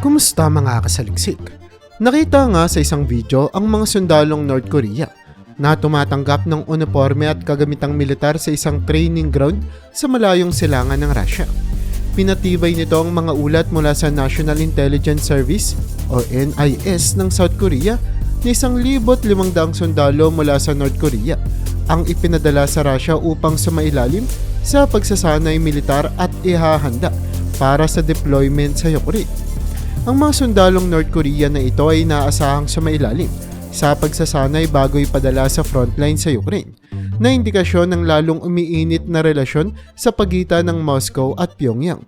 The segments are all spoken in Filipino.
Kumusta mga kasaliksik? Nakita nga sa isang video ang mga sundalong North Korea na tumatanggap ng uniforme at kagamitang militar sa isang training ground sa malayong silangan ng Russia. Pinatibay nito ang mga ulat mula sa National Intelligence Service o NIS ng South Korea na isang libot limangdaang sundalo mula sa North Korea ang ipinadala sa Russia upang sumailalim sa pagsasanay militar at ihahanda para sa deployment sa Ukraine. Ang mga sundalong North Korea na ito ay naasahang sumailalim sa pagsasanay bago ipadala sa frontline sa Ukraine na indikasyon ng lalong umiinit na relasyon sa pagitan ng Moscow at Pyongyang.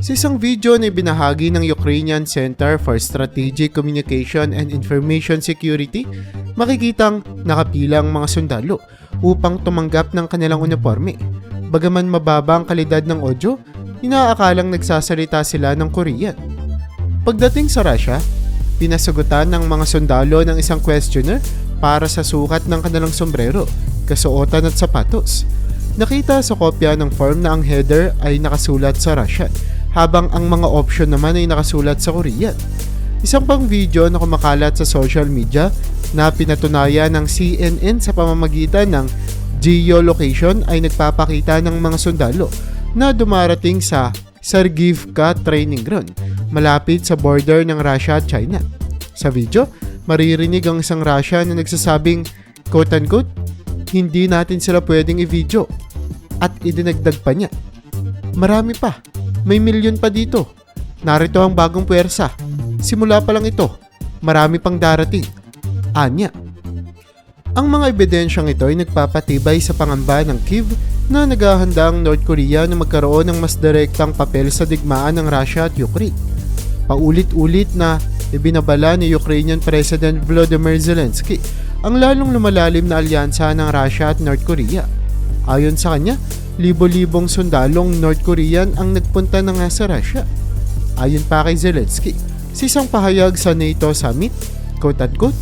Sa isang video na binahagi ng Ukrainian Center for Strategic Communication and Information Security, makikitang nakapilang mga sundalo upang tumanggap ng kanilang uniforme. Bagaman mababa ang kalidad ng audio, inaakalang nagsasalita sila ng Korean. Pagdating sa Russia, pinasagutan ng mga sundalo ng isang questioner para sa sukat ng kanilang sombrero, kasuotan at sapatos. Nakita sa kopya ng form na ang header ay nakasulat sa Russian, habang ang mga option naman ay nakasulat sa Korean. Isang pang video na kumakalat sa social media na pinatunayan ng CNN sa pamamagitan ng geolocation ay nagpapakita ng mga sundalo na dumarating sa Sergivka Training Ground malapit sa border ng Russia at China. Sa video, maririnig ang isang Russia na nagsasabing quote-unquote, hindi natin sila pwedeng i-video at idinagdag pa niya. Marami pa. May milyon pa dito. Narito ang bagong puwersa. Simula pa lang ito. Marami pang darating. Anya. Ang mga ebidensyang ito ay nagpapatibay sa pangamba ng Kiev na naghahanda ang North Korea na magkaroon ng mas direktang papel sa digmaan ng Russia at Ukraine. Paulit-ulit na ibinabala ni Ukrainian President Volodymyr Zelensky ang lalong lumalalim na alyansa ng Russia at North Korea. Ayon sa kanya, libo-libong sundalong North Korean ang nagpunta na nga sa Russia. Ayon pa kay Zelensky, sa isang pahayag sa NATO Summit, quote-unquote,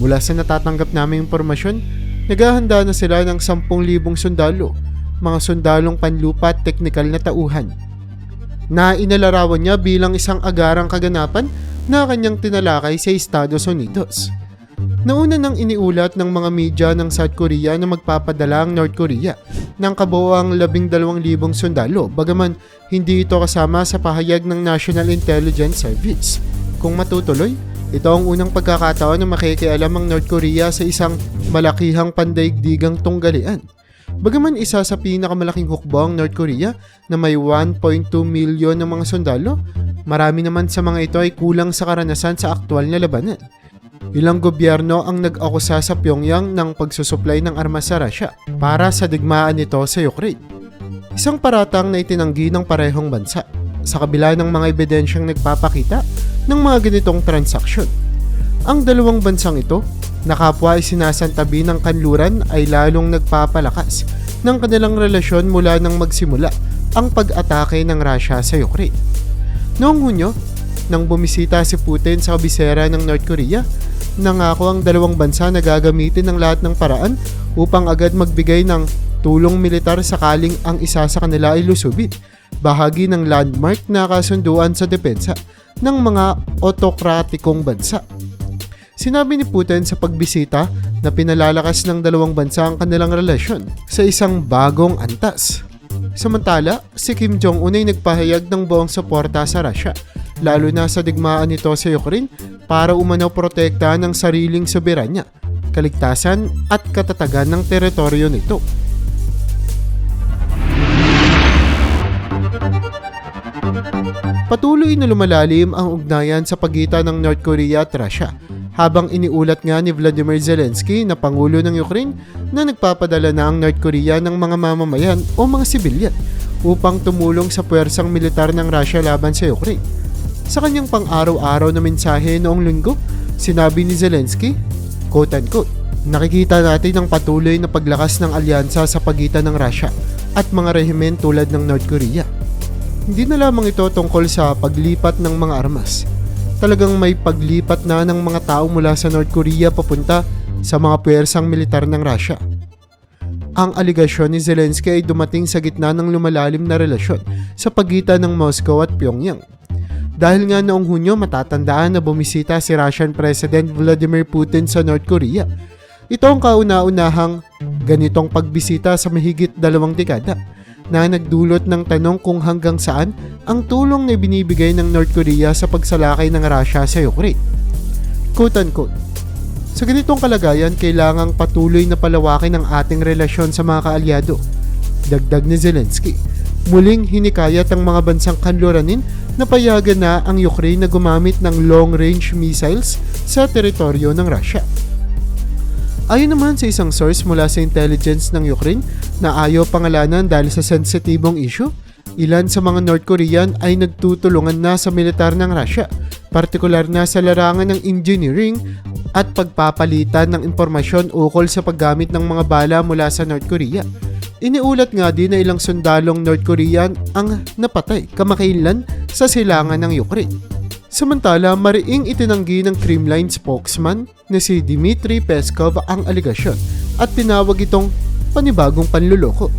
Mula sa natatanggap naming impormasyon, naghahanda na sila ng 10,000 sundalo, mga sundalong panlupa at teknikal na tauhan. Na inalarawan niya bilang isang agarang kaganapan na kanyang tinalakay sa Estados Unidos. Nauna nang iniulat ng mga media ng South Korea na magpapadala ang North Korea ng kabuoang 12,000 sundalo bagaman hindi ito kasama sa pahayag ng National Intelligence Service. Kung matutuloy, ito ang unang pagkakataon na makikialam ang North Korea sa isang malakihang pandaigdigang tunggalian. Bagaman isa sa pinakamalaking hukbo ang North Korea na may 1.2 milyon ng mga sundalo, marami naman sa mga ito ay kulang sa karanasan sa aktwal na labanan. Ilang gobyerno ang nag-akusa sa Pyongyang ng pagsusuplay ng armas sa Russia para sa digmaan nito sa Ukraine. Isang paratang na itinanggi ng parehong bansa sa kabila ng mga ebidensyang nagpapakita ng mga ganitong transaksyon. Ang dalawang bansang ito na kapwa ay sinasantabi ng kanluran ay lalong nagpapalakas ng kanilang relasyon mula nang magsimula ang pag-atake ng Russia sa Ukraine. Noong Hunyo, nang bumisita si Putin sa kabisera ng North Korea, nangako ang dalawang bansa na gagamitin ng lahat ng paraan upang agad magbigay ng tulong militar sakaling ang isa sa kanila ay lusubin, bahagi ng landmark na kasunduan sa depensa ng mga otokratikong bansa. Sinabi ni Putin sa pagbisita na pinalalakas ng dalawang bansa ang kanilang relasyon sa isang bagong antas. Samantala, si Kim Jong-un ay nagpahayag ng buong suporta sa Russia, lalo na sa digmaan nito sa Ukraine para umanaw protektahan ng sariling soberanya, kaligtasan at katatagan ng teritoryo nito. Patuloy na lumalalim ang ugnayan sa pagitan ng North Korea at Russia habang iniulat nga ni Vladimir Zelensky na Pangulo ng Ukraine na nagpapadala na ang North Korea ng mga mamamayan o mga sibilyan upang tumulong sa puwersang militar ng Russia laban sa Ukraine. Sa kanyang pang-araw-araw na mensahe noong linggo, sinabi ni Zelensky, quote-unquote, Nakikita natin ang patuloy na paglakas ng alyansa sa pagitan ng Russia at mga rehimen tulad ng North Korea hindi na lamang ito tungkol sa paglipat ng mga armas. Talagang may paglipat na ng mga tao mula sa North Korea papunta sa mga puwersang militar ng Russia. Ang aligasyon ni Zelensky ay dumating sa gitna ng lumalalim na relasyon sa pagitan ng Moscow at Pyongyang. Dahil nga noong Hunyo matatandaan na bumisita si Russian President Vladimir Putin sa North Korea. Ito ang kauna-unahang ganitong pagbisita sa mahigit dalawang dekada na nagdulot ng tanong kung hanggang saan ang tulong na binibigay ng North Korea sa pagsalakay ng Russia sa Ukraine. Quote-unquote, sa ganitong kalagayan, kailangang patuloy na palawakin ang ating relasyon sa mga kaalyado. Dagdag ni Zelensky. Muling hinikayat ang mga bansang kanluranin na payagan na ang Ukraine na gumamit ng long-range missiles sa teritoryo ng Russia. Ayon naman sa isang source mula sa intelligence ng Ukraine na ayaw pangalanan dahil sa sensitibong issue, ilan sa mga North Korean ay nagtutulungan na sa militar ng Russia, partikular na sa larangan ng engineering at pagpapalitan ng impormasyon ukol sa paggamit ng mga bala mula sa North Korea. Iniulat nga din na ilang sundalong North Korean ang napatay kamakailan sa silangan ng Ukraine. Samantala, mariing itinanggi ng Kremlin spokesman na si Dmitry Peskov ang aligasyon at tinawag itong panibagong panluloko.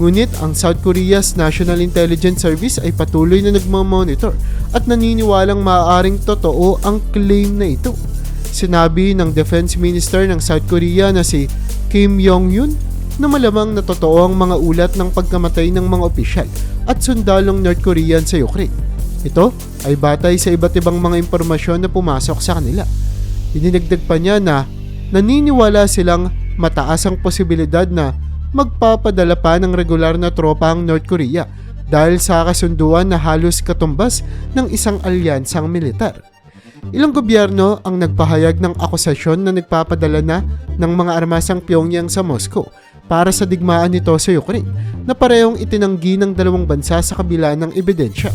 Ngunit ang South Korea's National Intelligence Service ay patuloy na nagmamonitor at naniniwalang maaaring totoo ang claim na ito. Sinabi ng Defense Minister ng South Korea na si Kim Yong-yun na malamang na totoo ang mga ulat ng pagkamatay ng mga opisyal at sundalong North Korean sa Ukraine. Ito ay batay sa iba't ibang mga impormasyon na pumasok sa kanila. Idinagdag pa niya na naniniwala silang mataas ang posibilidad na magpapadala pa ng regular na tropa ang North Korea dahil sa kasunduan na halos katumbas ng isang alyansang militar. Ilang gobyerno ang nagpahayag ng akusasyon na nagpapadala na ng mga armasang Pyongyang sa Moscow para sa digmaan nito sa Ukraine na parehong itinanggi ng dalawang bansa sa kabila ng ebidensya.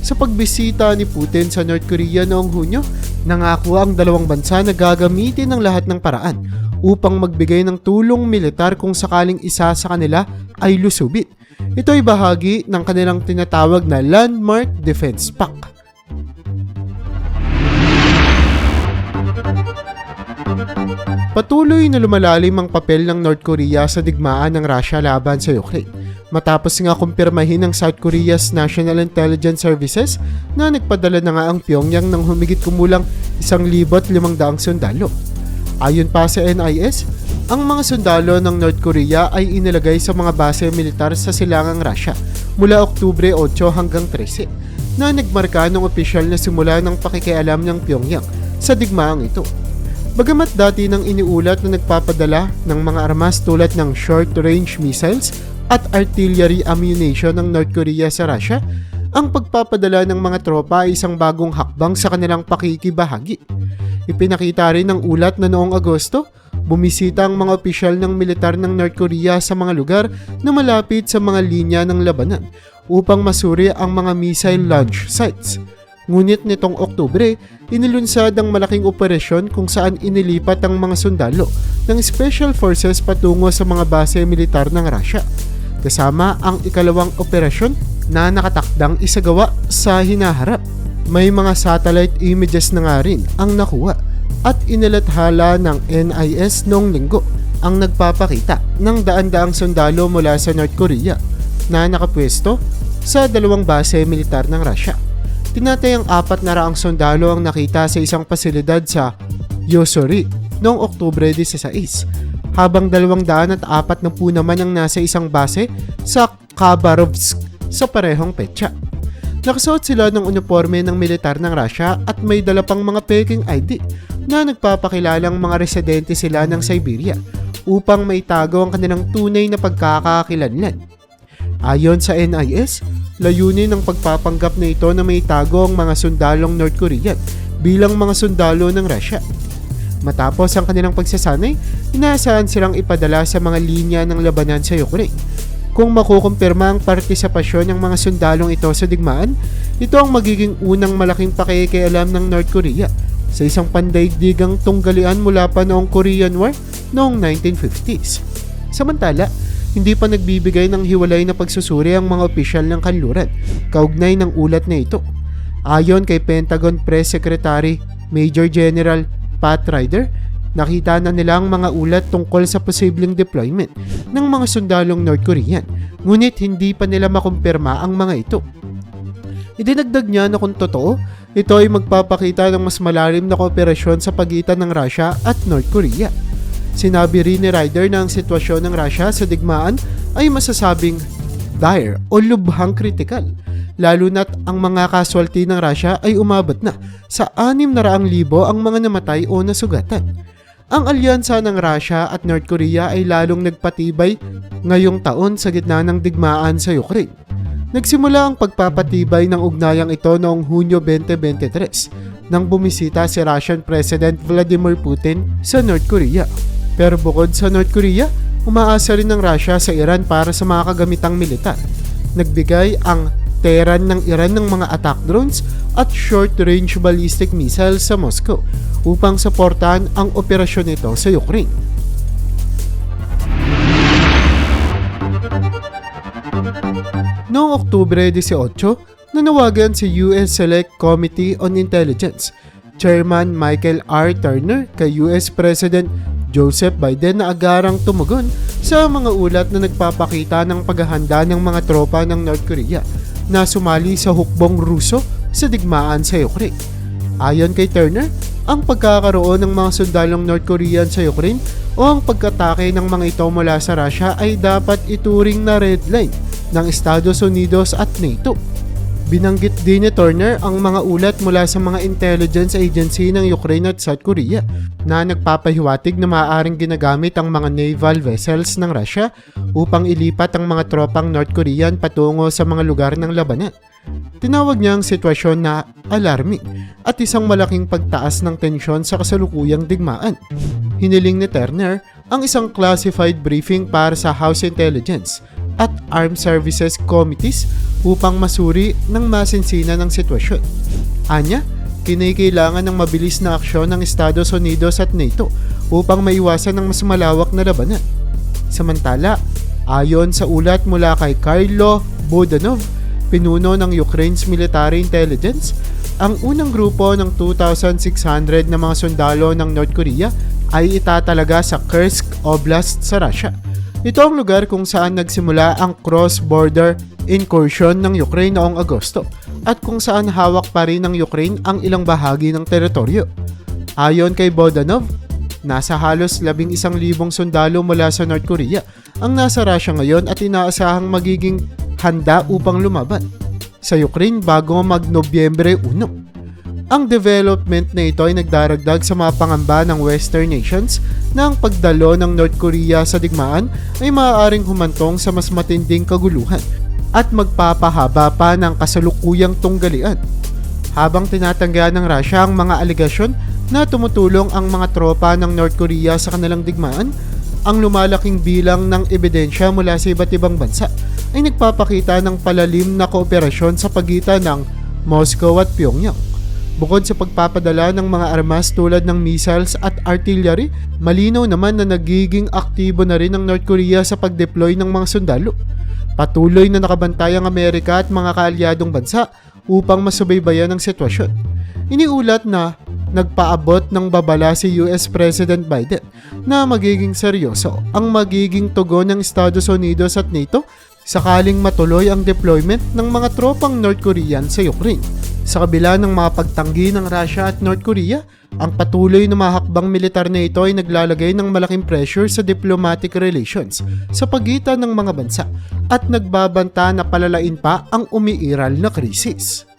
Sa pagbisita ni Putin sa North Korea noong Hunyo, nangako ang dalawang bansa na gagamitin ng lahat ng paraan upang magbigay ng tulong militar kung sakaling isa sa kanila ay lusubit. Ito ay bahagi ng kanilang tinatawag na Landmark Defense Pact. Patuloy na lumalalim ang papel ng North Korea sa digmaan ng Russia laban sa Ukraine. Matapos nga kumpirmahin ng South Korea's National Intelligence Services na nagpadala na nga ang Pyongyang ng humigit kumulang 1,500 sundalo. Ayon pa sa NIS, ang mga sundalo ng North Korea ay inilagay sa mga base militar sa silangang Russia mula Oktubre 8 hanggang 13 na nagmarka ng opisyal na simula ng pakikialam ng Pyongyang sa digmaang ito. Bagamat dati nang iniulat na nagpapadala ng mga armas tulad ng short-range missiles at artillery ammunition ng North Korea sa Russia, ang pagpapadala ng mga tropa ay isang bagong hakbang sa kanilang pakikibahagi. Ipinakita rin ng ulat na noong Agosto, bumisita ang mga opisyal ng militar ng North Korea sa mga lugar na malapit sa mga linya ng labanan upang masuri ang mga missile launch sites. Ngunit nitong Oktubre, inilunsad ang malaking operasyon kung saan inilipat ang mga sundalo ng Special Forces patungo sa mga base militar ng Russia. Kasama ang ikalawang operasyon na nakatakdang isagawa sa hinaharap. May mga satellite images na nga rin ang nakuha at inilathala ng NIS noong linggo ang nagpapakita ng daan-daang sundalo mula sa North Korea na nakapwesto sa dalawang base militar ng Russia. Tinatayang apat na raang sundalo ang nakita sa isang pasilidad sa Yosori noong Oktubre 16, habang dalawang daan at apat na po naman ang nasa isang base sa Khabarovsk sa parehong petsa. Nakasuot sila ng uniforme ng militar ng Russia at may dala pang mga peking ID na nagpapakilalang mga residente sila ng Siberia upang maitago ang kanilang tunay na pagkakakilanlan. Ayon sa NIS, layunin ng pagpapanggap na ito na may tago ang mga sundalong North Korean bilang mga sundalo ng Russia. Matapos ang kanilang pagsasanay, inaasahan silang ipadala sa mga linya ng labanan sa Ukraine. Kung makukumpirma ang partisipasyon ng mga sundalong ito sa digmaan, ito ang magiging unang malaking pakikialam ng North Korea sa isang pandaigdigang tunggalian mula pa noong Korean War noong 1950s. Samantala, hindi pa nagbibigay ng hiwalay na pagsusuri ang mga opisyal ng kanluran, kaugnay ng ulat na ito. Ayon kay Pentagon Press Secretary Major General Pat Ryder, nakita na nila ang mga ulat tungkol sa posibleng deployment ng mga sundalong North Korean, ngunit hindi pa nila makumpirma ang mga ito. Idinagdag niya na kung totoo, ito ay magpapakita ng mas malalim na kooperasyon sa pagitan ng Russia at North Korea. Sinabi rin ni Ryder na ang sitwasyon ng Russia sa digmaan ay masasabing dire o lubhang kritikal, lalo na't ang mga casualty ng Russia ay umabot na sa 600,000 ang mga namatay o nasugatan. Ang alyansa ng Russia at North Korea ay lalong nagpatibay ngayong taon sa gitna ng digmaan sa Ukraine. Nagsimula ang pagpapatibay ng ugnayang ito noong Hunyo 2023 nang bumisita si Russian President Vladimir Putin sa North Korea. Pero bukod sa North Korea, umaasa rin ng Russia sa Iran para sa mga kagamitang militar. Nagbigay ang Tehran ng Iran ng mga attack drones at short-range ballistic missiles sa Moscow upang suportahan ang operasyon nito sa Ukraine. Noong Oktubre 18, nanawagan si US Select Committee on Intelligence Chairman Michael R. Turner kay US President Joseph Biden na agarang tumugon sa mga ulat na nagpapakita ng paghahanda ng mga tropa ng North Korea na sumali sa hukbong Ruso sa digmaan sa Ukraine. Ayon kay Turner, ang pagkakaroon ng mga sundalong North Korean sa Ukraine o ang pagkatake ng mga ito mula sa Russia ay dapat ituring na red line ng Estados Unidos at NATO. Binanggit din ni Turner ang mga ulat mula sa mga intelligence agency ng Ukraine at South Korea na nagpapahiwatig na maaaring ginagamit ang mga naval vessels ng Russia upang ilipat ang mga tropang North Korean patungo sa mga lugar ng labanan. Tinawag niya ang sitwasyon na alarming at isang malaking pagtaas ng tensyon sa kasalukuyang digmaan. Hiniling ni Turner ang isang classified briefing para sa House Intelligence at Armed Services Committees upang masuri ng masinsina ng sitwasyon. Anya, kinikailangan ng mabilis na aksyon ng Estados Unidos at NATO upang maiwasan ng mas malawak na labanan. Samantala, ayon sa ulat mula kay Carlo Bodanov, pinuno ng Ukraine's military intelligence, ang unang grupo ng 2,600 na mga sundalo ng North Korea ay itatalaga sa Kursk Oblast sa Russia. Ito ang lugar kung saan nagsimula ang cross-border incursion ng Ukraine noong Agosto at kung saan hawak pa rin ng Ukraine ang ilang bahagi ng teritoryo. Ayon kay Bodanov, nasa halos 11,000 sundalo mula sa North Korea ang nasa Russia ngayon at inaasahang magiging handa upang lumaban sa Ukraine bago mag-Nobyembre 1. Ang development na ito ay nagdaragdag sa mga pangamba ng Western nations na pagdalo ng North Korea sa digmaan ay maaaring humantong sa mas matinding kaguluhan at magpapahaba pa ng kasalukuyang tunggalian. Habang tinatanggihan ng Russia ang mga aligasyon na tumutulong ang mga tropa ng North Korea sa kanilang digmaan, ang lumalaking bilang ng ebidensya mula sa iba't ibang bansa ay nagpapakita ng palalim na kooperasyon sa pagitan ng Moscow at Pyongyang. Bukod sa pagpapadala ng mga armas tulad ng missiles at artillery, malinaw naman na nagiging aktibo na rin ang North Korea sa pag-deploy ng mga sundalo. Patuloy na nakabantay ang Amerika at mga kaalyadong bansa upang masubaybayan ang sitwasyon. Iniulat na nagpaabot ng babala si US President Biden na magiging seryoso ang magiging tugon ng Estados Unidos at NATO sakaling matuloy ang deployment ng mga tropang North Korean sa Ukraine. Sa kabila ng mga pagtanggi ng Russia at North Korea, ang patuloy na mga hakbang militar na ito ay naglalagay ng malaking pressure sa diplomatic relations sa pagitan ng mga bansa at nagbabanta na palalain pa ang umiiral na krisis.